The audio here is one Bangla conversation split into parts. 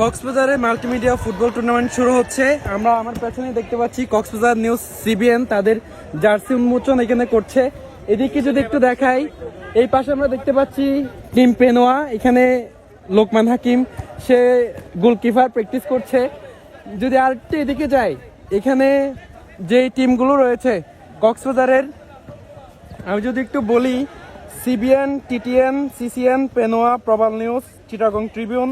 কক্সবাজারে মাল্টিমিডিয়া ফুটবল টুর্নামেন্ট শুরু হচ্ছে। আমরা আমার পেছনে দেখতে পাচ্ছি কক্সবাজার নিউজ সিবিএন তাদের জার্সি উন্মোচন এখানে করছে। এদিকে যদি একটু দেখাই, এই পাশে আমরা দেখতে পাচ্ছি টিম পেনোয়া, এখানে লোকমান হাকিম, সে গোলকিপার প্র্যাকটিস করছে। যদি আরেকটু এদিকে যাই, এখানে যে টিমগুলো রয়েছে, কক্সবাজারের, আমি যদি একটু বলি CBN TTN CCN Penowa, Prabal news, Chittagong tribune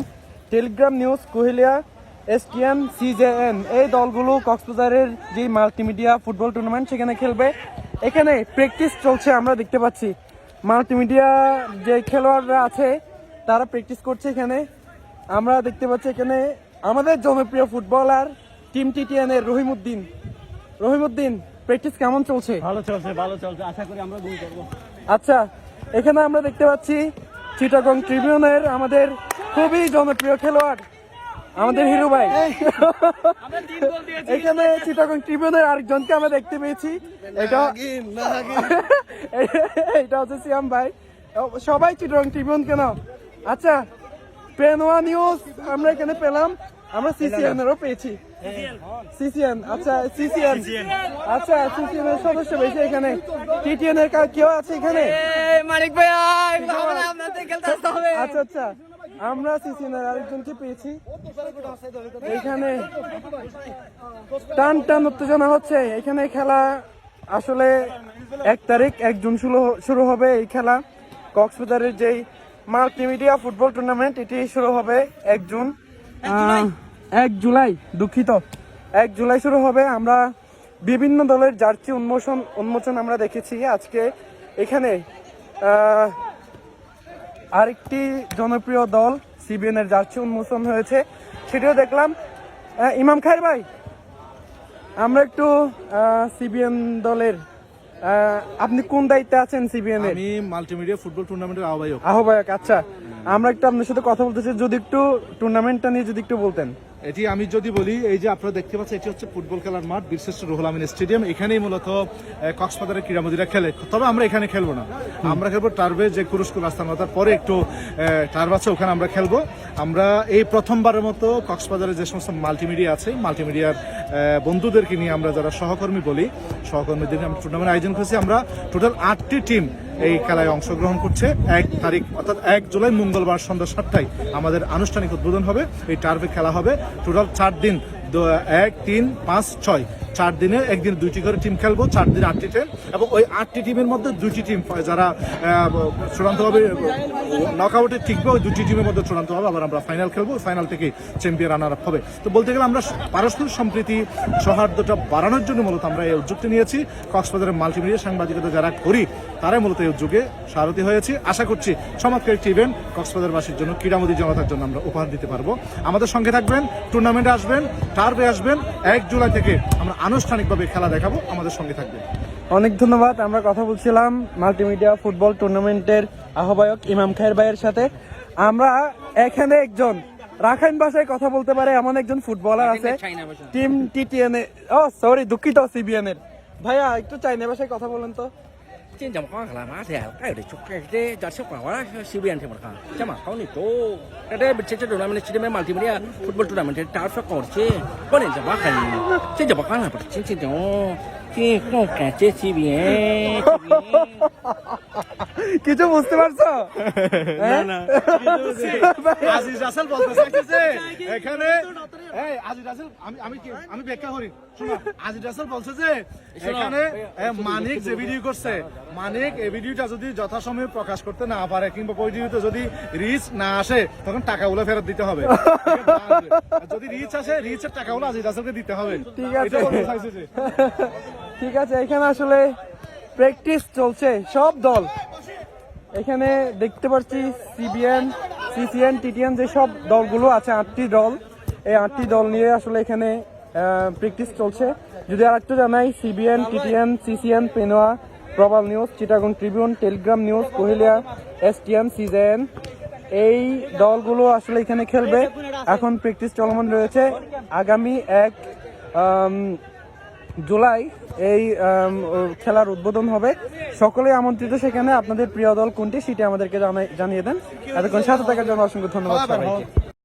telegram news Kohelia STN CJN এই দলগুলো কক্সবাজারের যে মাল্টিমিডিয়া ফুটবল টুর্নামেন্ট সেখানে খেলবে। এখানে প্র্যাকটিস চলছে আমরা দেখতে পাচ্ছি। মাল্টিমিডিয়া যে খেলোয়াড়রা আছে তারা প্র্যাকটিস করছে এখানে। আমরা দেখতে পাচ্ছি এখানে আমাদের জনপ্রিয় ফুটবলার টিম টিটিএন এর রহিমউদ্দিন। রহিমউদ্দিন প্র্যাকটিস কেমন চলছে? ভালো চলছে ভালো চলছে। আশা করি আমরা গোল করব। আচ্ছা এখানে আমরা দেখতে পাচ্ছি চিটাগং ট্রিবিউনের আমাদের খুবই জনপ্রিয় খেলোয়াড় আমাদের হিরো ভাই এখানে চিটাগং ট্রিবিউনের আরেকজনকে আমরা দেখতে পেয়েছি এটা এটা হচ্ছে সিয়াম ভাই সবাই চিটাগং ট্রিবিউন কেন আচ্ছা পেনোয়া নিউজ আমরা এখানে পেলাম আমরা সিসিএন এরও পেয়েছি সিসিএন আচ্ছা সিসিএন আচ্ছা সিসিএন এর সদস্য বেশি এখানে টিটিএন এর কেউ আছে এখানে মানিক ভাই আপনাদের খেলতে হবে আচ্ছা আচ্ছা আমরা সিসিএন এর আরেকজনকে পেয়েছি। এখানে টান টান উত্তেজনা হচ্ছে। এখানে খেলা আসলে এক তারিখ এক জুন শুরু শুরু হবে এই খেলা। কক্সবাজারের যেই মাল্টিমিডিয়া ফুটবল টুর্নামেন্ট এটি শুরু হবে এক জুন। এক জুলাই। দুঃখিত। এক জুলাই শুরু হবে। আমরা বিভিন্ন দলের জার্সি উন্মোচন উন্মোচন আমরা দেখেছি। আজকে এখানে আহ, আরেকটি জনপ্রিয় দল সিবিএন এর জার্সি উন্মোচন হয়েছে। সেটিও দেখলাম। ইমাম খায়ের ভাই আমরা একটু সিবিএন দলের আপনি কোন দায়িত্বে আছেন সিবিএন এর? আমি মাল্টিমিডিয়া ফুটবল টুর্নামেন্টের আহ্বায়ক। আহ্বায়ক আচ্ছা। আমরা একটু আপনার সাথে কথা বলতেছি যদি একটু টুর্নামেন্টটা নিয়ে যদি একটু বলতেন। এটি আমি যদি বলি, এই যে আপনারা দেখতে পাচ্ছেন, এটি হচ্ছে ফুটবল খেলার মাঠ, বীরশ্রেষ্ঠ রুহুল আমিন স্টেডিয়াম। এখানেই মূলত কক্সবাজারের ক্রীড়ামোদীরা খেলে। তবে আমরা এখানে খেলব না। আমরা খেলব টার্বে, যে কুরস্কুল আস্থানতার পরে একটু টার্ব আছে, ওখানে আমরা খেলব। আমরা এই প্রথমবারের মতো কক্সবাজারের যে সমস্ত মাল্টিমিডিয়া আছে, মাল্টিমিডিয়ার বন্ধুদেরকে নিয়ে আমরা যারা সহকর্মী বলি, সহকর্মীদের আমরা টুর্নামেন্ট আয়োজন করেছি। আমরা টোটাল আটটি টিম এই খেলায় অংশগ্রহণ করছে এক তারিখ, অর্থাৎ এক জুলাই মঙ্গলবার সন্ধ্যা সাতটায় আমাদের আনুষ্ঠানিক উদ্বোধন হবে। এই টার্ফে খেলা হবে। টোটাল চার দিন এক, তিন, পাঁচ, ছয়। চার দিনে একদিন দুইটি করে টিম খেলব, চার দিন আটটি টিম এবং ওই আটটি টিমের মধ্যে দুইটি টিম যারা চূড়ান্তভাবে নকআউটে টিকবে ওই দুটি টিমের মধ্যে চূড়ান্ত হবে আবার আমরা ফাইনাল খেলব ফাইনাল থেকে চ্যাম্পিয়ন আপ হবে। তো বলতে গেলে আমরা পারস্পরিক সম্প্রীতি সৌহার্দ্যটা বাড়ানোর জন্য মূলত আমরা এই উদ্যোগটি নিয়েছি। কক্সবাজারের মাল্টিমিডিয়া সাংবাদিকতা যারা করি, তারাই মূলত এই উদ্যোগে সারথি হয়েছি। আশা করছি চমৎকার একটি ইভেন্ট কক্সবাজারবাসীর জন্য, ক্রীড়ামোদী জনতার জন্য আমরা উপহার দিতে পারব। আমাদের সঙ্গে থাকবেন টুর্নামেন্টে আসবেন টার্বে আসবেন এক জুলাই থেকে আমরা আনুষ্ঠানিকভাবে খেলা দেখাবো। আমাদের সঙ্গে থাকবে অনেক ধন্যবাদ। আমরা কথা বলছিলাম মাল্টিমিডিয়া ফুটবল টুর্নামেন্টের আহ্বায়ক ইমাম খায়ের ভাইয়ের সাথে। আমরা এখানে একজন রাখাইন ভাষায় কথা বলতে পারে এমন একজন ফুটবলার আছে। টিম টিটিএন ও সরি দুঃখিত সিবিএন এর ভাইয়া একটু চাইনা ভাষায় কথা বলেন তো। 今天我刚看了马赛，哎呦，就这这叫吃瓜瓜，西边听不看，这嘛搞你多，这这这这都那么的，这边马蒂姆的，不不都那么的，打出搞去，不能就把看，这就不看了，不是今天哦，今天看这西边，কিছু বুঝতে পারছো না না আসিস আসল বলতে চাইতেছে এখানে এই আজিজ রাসেল আমি আমি কি আমি ব্যাখ্যা করি। শোনো আজিজ রাসেল বলছে যে এখানে মানিক যে ভিডিও করছে মানিক এই ভিডিওটা যদি যথাসময়ে প্রকাশ করতে না পারে কিংবা ওই ভিডিওতে যদি রিচ না আসে তখন টাকাগুলো ফেরত দিতে হবে। যদি রিচ আসে রিচের টাকাগুলো আজিজ রাসেলকে দিতে হবে। ঠিক আছে। ঠিক আছে এখানে আসলে প্র্যাকটিস চলছে সব দল। এখানে দেখতে পাচ্ছি সিবিএন সিসিএন টিটিএন যে সব দলগুলো আছে আটটি দল। এই আটটি দল নিয়ে আসলে এখানে প্র্যাকটিস চলছে। যদি আর একটু জানাই CBN TTN CCN Penowa Prabal news Chittagong tribune telegram news Kohelia STM CJN এই দলগুলো আসলে এখানে খেলবে। এখন প্র্যাকটিস চলমান রয়েছে। আগামী এক জুলাই এই খেলার উদ্বোধন হবে। সকলেই আমন্ত্রিত সেখানে। আপনাদের প্রিয় দল কোনটি, সেটি আমাদেরকে জানিয়ে দেন। এতক্ষণ সাথে থাকার জন্য অসংখ্য ধন্যবাদ